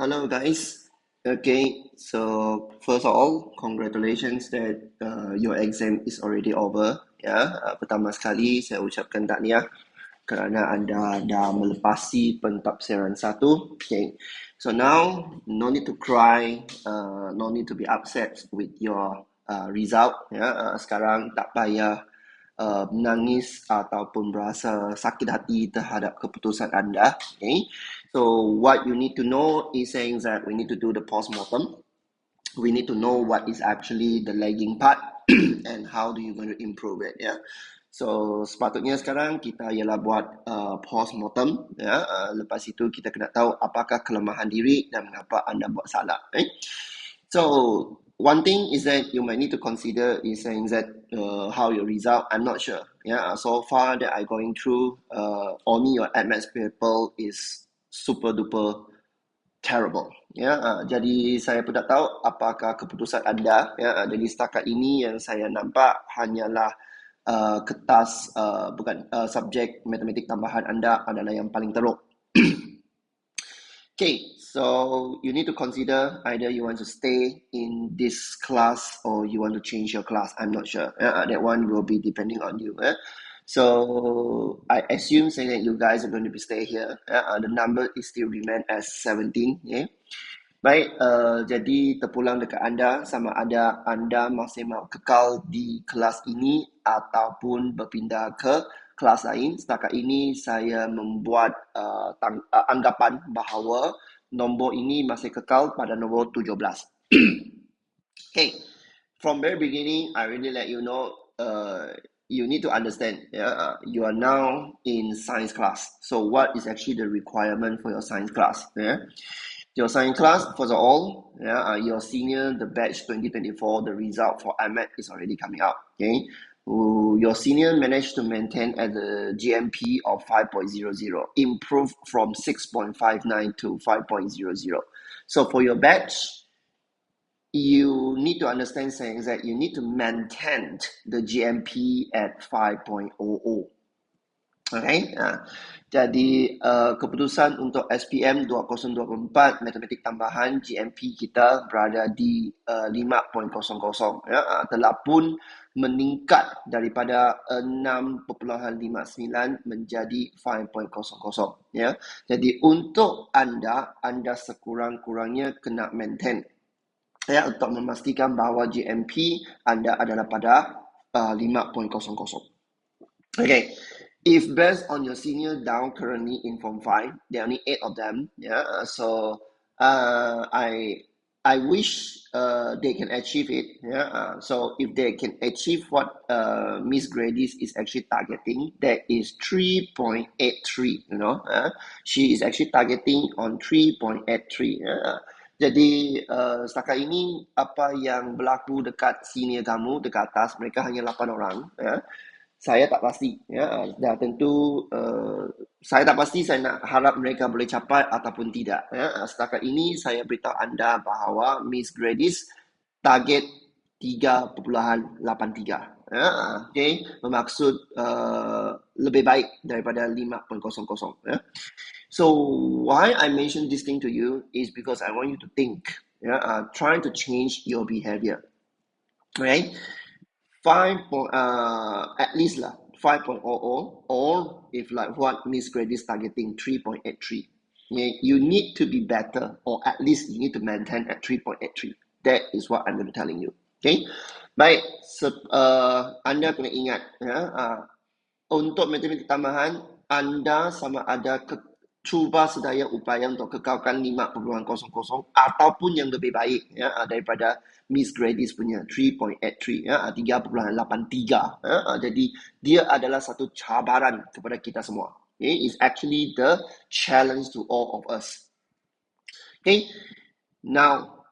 Hello guys. Okay, so first of all, congratulations that uh, your exam is already over. Ya, uh, pertama sekali saya ucapkan tahniah kerana anda dah melepasi pentafsiran satu. Okay, so now no need to cry, uh, no need to be upset with your uh, result. Ya, uh, sekarang tak payah uh, menangis ataupun berasa sakit hati terhadap keputusan anda. Okay. So what you need to know is saying that we need to do the postmortem. We need to know what is actually the lagging part and how do you going to improve it. Yeah. So sepatutnya sekarang kita ialah buat uh, postmortem. Uh, lepas itu kita kena tahu apakah kelemahan diri dan mengapa anda buat salah. Right? So one thing is that you might need to consider is saying that uh, how your result. I'm not sure. Yeah. So far that I going through uh, only your advanced paper is super duper terrible. Ya, uh, jadi saya pun tak tahu apakah keputusan anda. Ya, uh, jadi setakat ini yang saya nampak hanyalah uh, kertas uh, bukan uh, subjek matematik tambahan anda adalah yang paling teruk. okay, so you need to consider either you want to stay in this class or you want to change your class. I'm not sure. Uh, that one will be depending on you. Eh? So I assume saying that you guys are going to be stay here. Uh, the number is still remain as 17. Yeah. Baik, uh, jadi terpulang dekat anda sama ada anda masih mahu kekal di kelas ini ataupun berpindah ke kelas lain. Setakat ini saya membuat uh, tang- uh, anggapan bahawa nombor ini masih kekal pada nombor 17. okay, from very beginning, I really let you know uh, you need to understand uh, you are now in science class. So what is actually the requirement for your science class? Yeah? Your science class, first of all, yeah, uh, your senior, the batch 2024, the result for IMAT is already coming out. Okay, your senior managed to maintain at the GMP of 5.00, improved from 6.59 to 5.00. So for your batch, you need to understand saying that you need to maintain the GMP at 5.00. Okay, uh, jadi uh, keputusan untuk SPM 2024 matematik tambahan GMP kita berada di uh, 5.00 ya, uh, telah pun meningkat daripada 6.59 menjadi 5.00 ya. Jadi untuk anda anda sekurang-kurangnya kena maintain ya untuk memastikan bahawa GMP anda adalah pada uh, 5.00. Okay. If based on your senior down currently in Form 5, there are only eight of them. Yeah. uh, So uh, I I wish uh, they can achieve it. Yeah. Uh, so if they can achieve what uh, Miss Grady's is actually targeting, that is 3.83. You know, uh, she is actually targeting on 3.83. Jadi uh, setakat ini apa yang berlaku dekat senior kamu dekat atas mereka hanya 8 orang ya. Saya tak pasti ya dan tentu uh, saya tak pasti saya nak harap mereka boleh capai ataupun tidak ya. Setakat ini saya beritahu anda bahawa Miss Gradis target 3.83 ya. Okay, bermaksud uh, lebih baik daripada 5.00 ya. So why I mention this thing to you is because I want you to think, yeah, uh, trying to change your behavior, right? Five point, uh, at least lah, 5.00 point oh or if like what Miss Grady is targeting 3.83. Yeah, you need to be better or at least you need to maintain at 3.83. That is what I'm going to telling you. Okay. Baik, se, uh, anda kena ingat ya, uh, untuk matematik tambahan anda sama ada ke, cuba sedaya upaya untuk kekalkan 5.00 ataupun yang lebih baik ya ah, daripada Miss Grady's punya 3.83 ya 3.83 ah, ya. Ah, jadi dia adalah satu cabaran kepada kita semua. Okay, is actually the challenge to all of us. Okay, now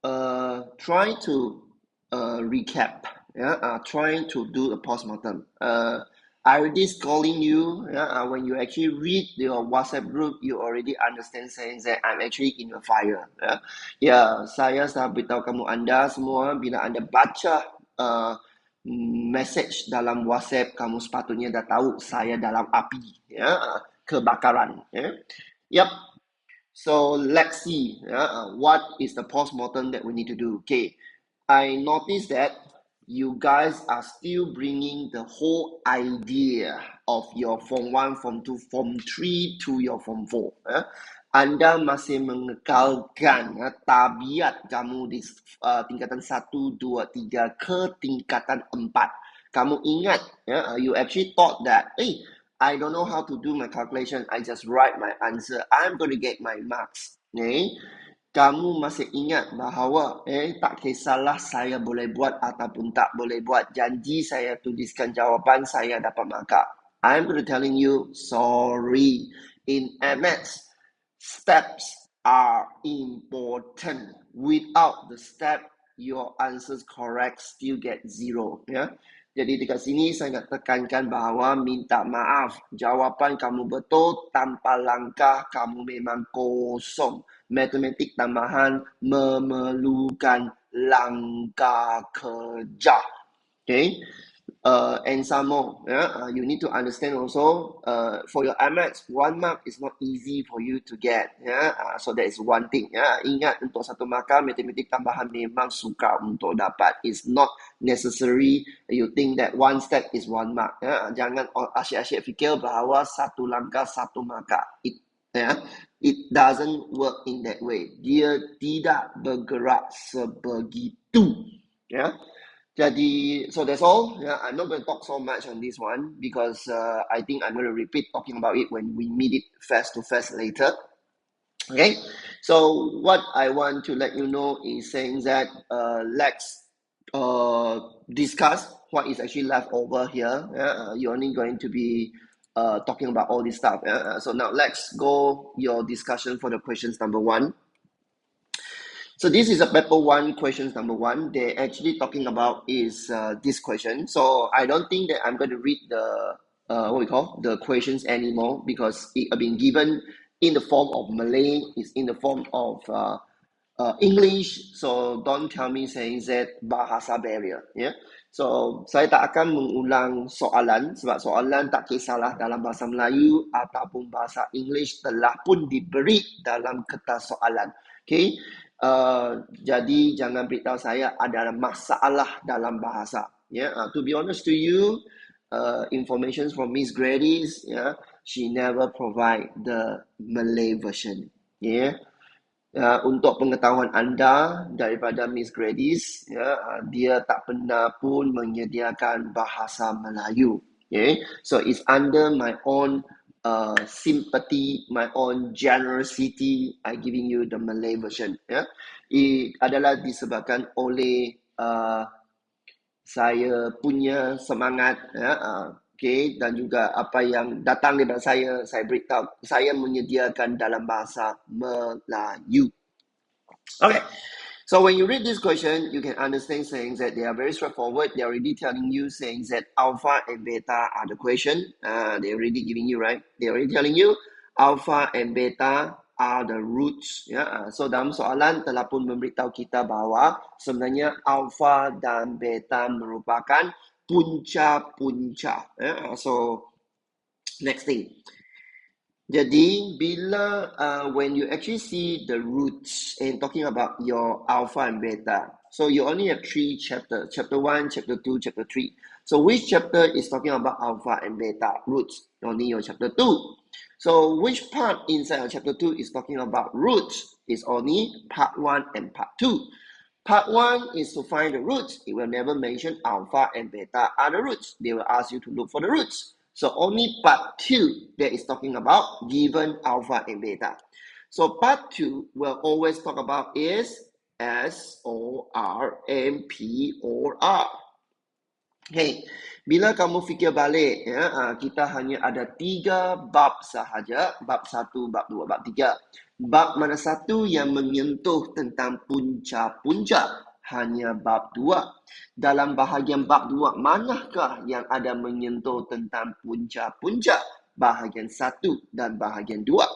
uh, try to uh, recap. Yeah, uh, trying to do a postmortem. Uh, I already calling you. Yeah, uh, when you actually read your WhatsApp group, you already understand saying that I'm actually in the fire. Yeah, yeah saya sudah beritahu kamu anda semua bila anda baca uh, message dalam WhatsApp, kamu sepatutnya dah tahu saya dalam api. Ya, kebakaran. Yeah? yep. So let's see uh, what is the post-mortem that we need to do. Okay, I noticed that you guys are still bringing the whole idea of your Form 1, Form 2, Form 3 to your Form 4. Uh. Anda masih mengekalkan uh, tabiat kamu di uh, tingkatan 1, 2, 3 ke tingkatan 4. Kamu ingat, uh, you actually thought that, hey, I don't know how to do my calculation. I just write my answer. I'm going to get my marks. Eh? Kamu masih ingat bahawa eh tak kisahlah saya boleh buat ataupun tak boleh buat. Janji saya tuliskan jawapan saya dapat markah. I'm going to telling you sorry. In MS, steps are important. Without the step, your answers correct still get zero. Yeah. Jadi dekat sini saya nak tekankan bahawa minta maaf. Jawapan kamu betul tanpa langkah kamu memang kosong. Matematik tambahan memerlukan langkah kerja. Okay uh, and some more. Yeah? Uh, you need to understand also uh, for your MX, one mark is not easy for you to get. Yeah? Uh, so that is one thing. Yeah? Ingat untuk satu markah, matematik tambahan memang suka untuk dapat. It's not necessary you think that one step is one mark. Yeah? Jangan asyik-asyik fikir bahawa satu langkah, satu markah. It, yeah? It doesn't work in that way. Dia tidak bergerak sebegitu. Yeah? Jadi, so that's all. Yeah, I'm not going to talk so much on this one because uh, I think I'm going to repeat talking about it when we meet it face to face later. Okay, so what I want to let you know is saying that uh, let's uh, discuss what is actually left over here. Yeah? Uh, you're only going to be uh, talking about all this stuff. Yeah? Uh, so now let's go your discussion for the questions number one. So this is a paper one questions number one. They're actually talking about is uh, this question. So I don't think that I'm going to read the uh, what we call the questions anymore because it have been given in the form of Malay. It's in the form of uh, uh, English. So don't tell me saying that bahasa barrier. Yeah. So saya tak akan mengulang soalan sebab soalan tak kisahlah dalam bahasa Melayu ataupun bahasa English telah pun diberi dalam kertas soalan. Okay. Uh, jadi jangan beritahu saya ada masalah dalam bahasa. Yeah, uh, to be honest to you, uh, information from Miss Grady's, yeah, she never provide the Malay version. Yeah, uh, untuk pengetahuan anda daripada Miss Grady's, yeah, uh, dia tak pernah pun menyediakan bahasa Melayu. Yeah, so it's under my own uh, sympathy, my own generosity, I giving you the Malay version. Ya, it adalah disebabkan oleh uh, saya punya semangat, ya, uh, okay, dan juga apa yang datang daripada saya, saya beritahu, saya menyediakan dalam bahasa Melayu. Okay. So when you read this question, you can understand saying that they are very straightforward. They're already telling you saying that alpha and beta are the question. Uh, they're already giving you, right? They're already telling you alpha and beta are the roots. Ya, uh, so dalam soalan telah pun memberitahu kita bahawa sebenarnya alpha dan beta merupakan punca-punca. Ya, uh, so next thing. Jadi bila uh, when you actually see the roots and talking about your alpha and beta, so you only have three chapters: chapter one, chapter two, chapter three. So which chapter is talking about alpha and beta roots? Only your chapter two. So which part inside of chapter two is talking about roots? Is only part one and part two. Part one is to find the roots. It will never mention alpha and beta are the roots. They will ask you to look for the roots. So only part two that is talking about given alpha and beta. So part two will always talk about is S O R M P or R. Okay, bila kamu fikir balik, ya, ah, kita hanya ada tiga bab sahaja, bab satu, bab dua, bab tiga. Bab mana satu yang menyentuh tentang punca-punca hanya bab dua. Dalam bahagian bab dua, manakah yang ada menyentuh tentang punca-punca? Bahagian satu dan bahagian dua.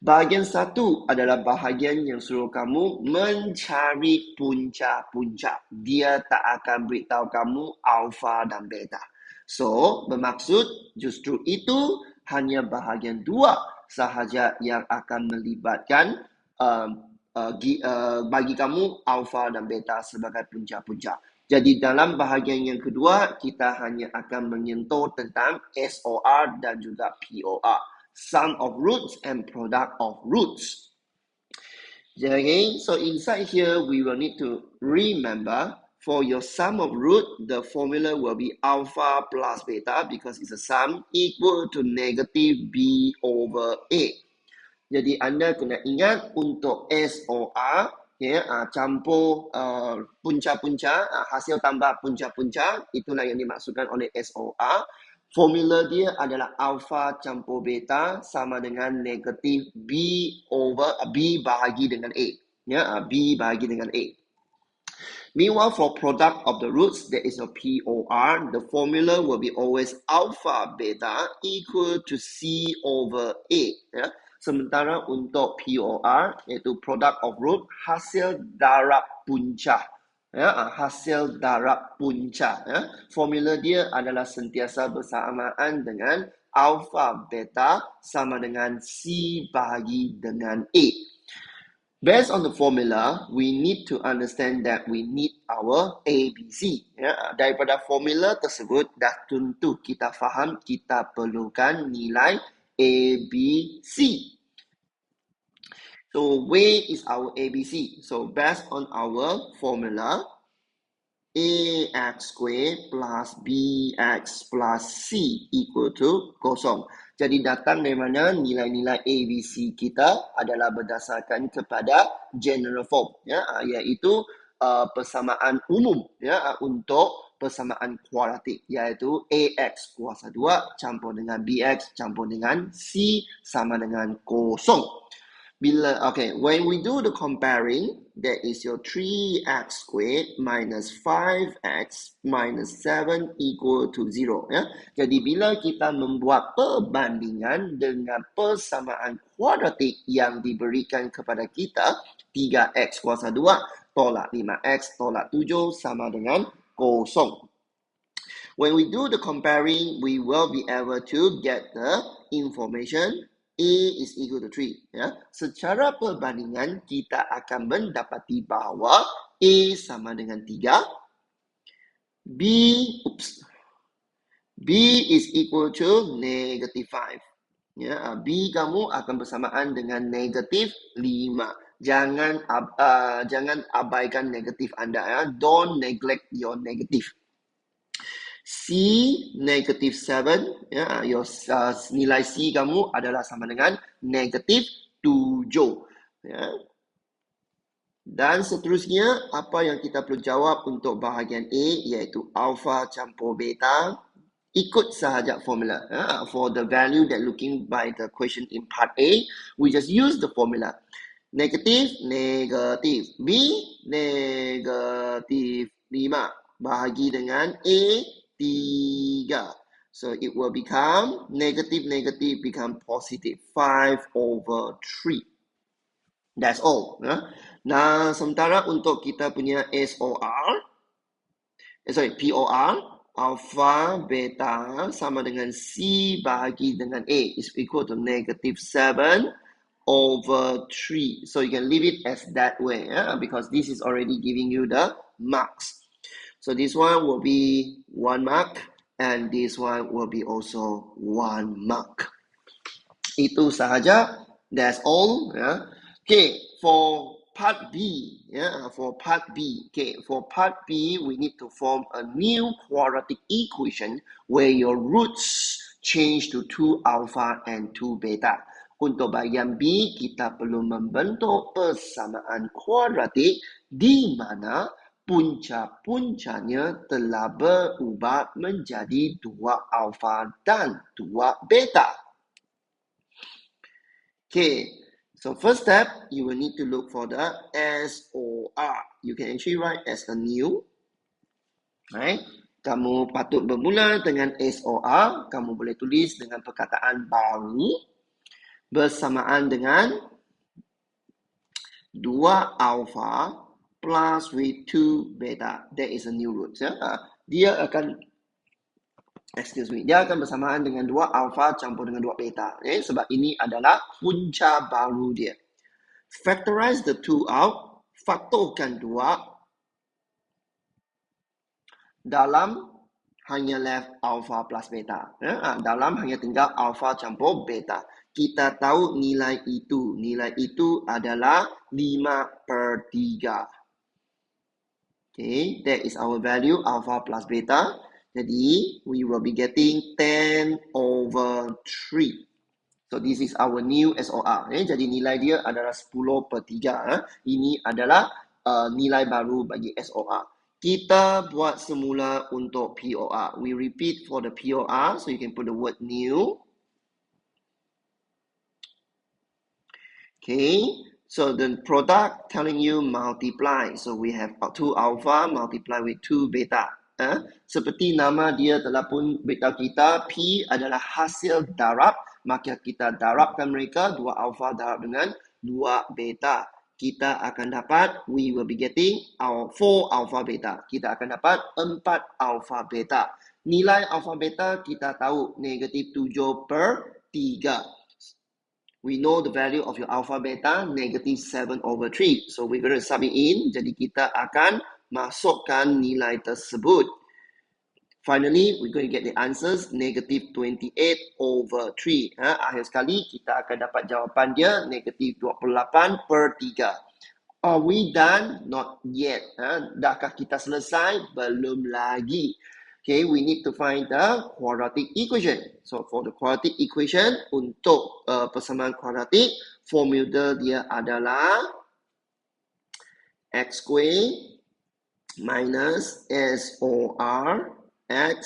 Bahagian satu adalah bahagian yang suruh kamu mencari punca-punca. Dia tak akan beritahu kamu alfa dan beta. So, bermaksud justru itu hanya bahagian dua sahaja yang akan melibatkan um, uh, uh, bagi kamu alfa dan beta sebagai punca-punca. Jadi dalam bahagian yang kedua, kita hanya akan menyentuh tentang SOR dan juga POR. Sum of roots and product of roots. Okay, so inside here, we will need to remember for your sum of root, the formula will be alpha plus beta because it's a sum equal to negative B over A. Jadi anda kena ingat untuk SOR, ya, uh, campur punca-punca, uh, uh, hasil tambah punca-punca, itulah yang dimaksudkan oleh SOR. Formula dia adalah alpha campur beta sama dengan negatif B over B bahagi dengan A. Ya, B bahagi dengan A. Meanwhile, for product of the roots, there is a POR. The formula will be always alpha beta equal to C over A. Ya. Sementara untuk POR, iaitu product of root, hasil darab punca ya hasil darab punca ya formula dia adalah sentiasa bersamaan dengan alpha beta sama dengan c bahagi dengan a based on the formula we need to understand that we need our abc ya daripada formula tersebut dah tentu kita faham kita perlukan nilai abc So where is our ABC? So based on our formula, AX squared plus BX plus C equal to kosong. Jadi datang dari mana nilai-nilai ABC kita adalah berdasarkan kepada general form. Ya, iaitu uh, persamaan umum ya, untuk persamaan kuadratik. Iaitu AX kuasa 2 campur dengan BX campur dengan C sama dengan kosong. Bila, okay, when we do the comparing, that is your 3x squared minus 5x minus 7 equal to 0. Ya? Jadi, bila kita membuat perbandingan dengan persamaan kuadratik yang diberikan kepada kita, 3x kuasa 2 tolak 5x tolak 7 sama dengan kosong. When we do the comparing, we will be able to get the information A is equal to 3. Ya. Secara perbandingan, kita akan mendapati bahawa A sama dengan 3. B, oops, B is equal to negative 5. Ya, B kamu akan bersamaan dengan negatif 5. Jangan uh, jangan abaikan negatif anda ya. Don't neglect your negative. C negative 7 ya your uh, nilai C kamu adalah sama dengan negatif 7 ya. Dan seterusnya apa yang kita perlu jawab untuk bahagian A iaitu alpha campur beta? Ikut sahaja formula ya? for the value that looking by the question in part A we just use the formula. Negatif negatif B negatif 5 bahagi dengan A tiga. So it will become negative, negative become positive. 5 over 3. That's all. Ya. Nah, sementara untuk kita punya SOR, eh, sorry, POR, alpha, beta sama dengan C bahagi dengan A is equal to negative 7 over 3. So you can leave it as that way yeah? because this is already giving you the marks. So this one will be one mark and this one will be also one mark. Itu sahaja. That's all. Yeah. Okay, for part B, yeah, for part B, okay, for part B, we need to form a new quadratic equation where your roots change to 2 alpha and 2 beta. Untuk bagian B, kita perlu membentuk persamaan kuadratik di mana punca-puncanya telah berubah menjadi dua alfa dan dua beta. Okay, so first step, you will need to look for the SOR. You can actually write as a new. Right? Kamu patut bermula dengan SOR. Kamu boleh tulis dengan perkataan baru bersamaan dengan dua alfa plus with 2 beta. That is a new root. Ya. Dia akan excuse me, dia akan bersamaan dengan 2 alpha campur dengan 2 beta. Okay? Sebab ini adalah punca baru dia. Factorize the two out, faktorkan 2 dalam hanya left alpha plus beta. Ya? Dalam hanya tinggal alpha campur beta. Kita tahu nilai itu. Nilai itu adalah 5 per 3. Okay, that is our value alpha plus beta. Jadi, we will be getting 10 over 3. So, this is our new SOR. Eh? Jadi, nilai dia adalah 10 per 3. Eh? Ini adalah uh, nilai baru bagi SOR. Kita buat semula untuk POR. We repeat for the POR. So, you can put the word new. Okay. So, the product telling you multiply. So, we have 2 alpha multiply with 2 beta. Eh? Seperti nama dia telah pun beritahu kita, P adalah hasil darab, maka kita darabkan mereka, dua alpha darab dengan dua beta. Kita akan dapat, we will be getting our four alpha beta. Kita akan dapat empat alpha beta. Nilai alpha beta kita tahu negatif 7 per 3. We know the value of your alpha beta negative 7 over 3. So we're going to sub it in. Jadi kita akan masukkan nilai tersebut. Finally, we're going to get the answers negative 28 over 3. Ha, akhir sekali, kita akan dapat jawapan dia negative 28 per 3. Are we done? Not yet. Ha, dahkah kita selesai? Belum lagi. Okay, we need to find the quadratic equation. So, for the quadratic equation, untuk uh, persamaan kuadratik, formula dia adalah x square minus SOR X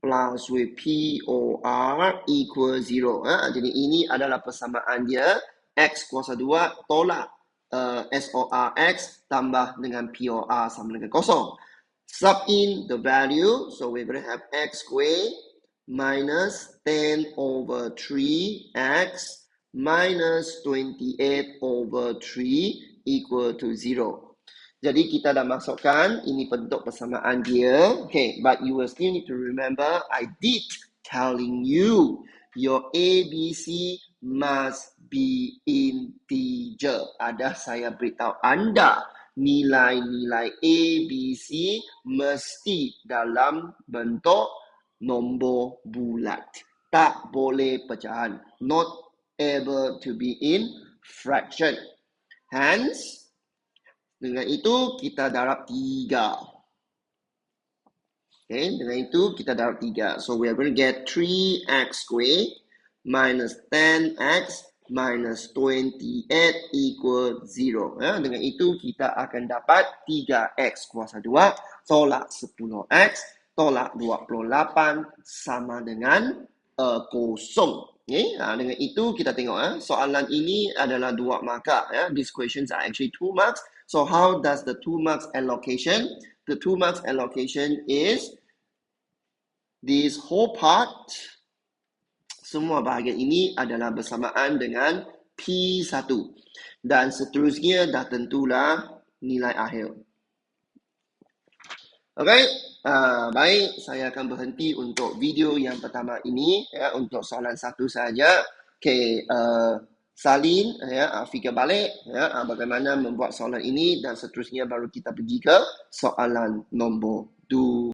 plus with POR equal 0. Ha? Jadi ini adalah persamaan dia. X kuasa 2 tolak uh, SOR X tambah dengan POR sama dengan kosong. Sub in the value. So we're going to have X square minus 10 over 3X minus 28 over 3 equal to 0. Jadi kita dah masukkan ini bentuk persamaan dia. Okay, but you will still need to remember I did telling you your ABC must be integer. Ada saya beritahu anda nilai-nilai ABC mesti dalam bentuk nombor bulat. Tak boleh pecahan. Not able to be in fraction. Hence, dengan itu kita darab 3. Okay, dengan itu kita darab 3. So we are going to get 3x squared minus 10x minus 28 equal 0. Ya, dengan itu kita akan dapat 3x kuasa 2 tolak 10x tolak 28 sama dengan uh, kosong. Okay, ha, dengan itu kita tengok eh, soalan ini adalah dua markah. Ya. These questions are actually two marks. So how does the two marks allocation? The two marks allocation is this whole part. Semua bahagian ini adalah bersamaan dengan P1. Dan seterusnya dah tentulah nilai akhir. Okay, uh, baik. Saya akan berhenti untuk video yang pertama ini. Ya, untuk soalan satu saja. Okay, uh, salin ya ah, fikir balik ya ah, bagaimana membuat soalan ini dan seterusnya baru kita pergi ke soalan nombor 2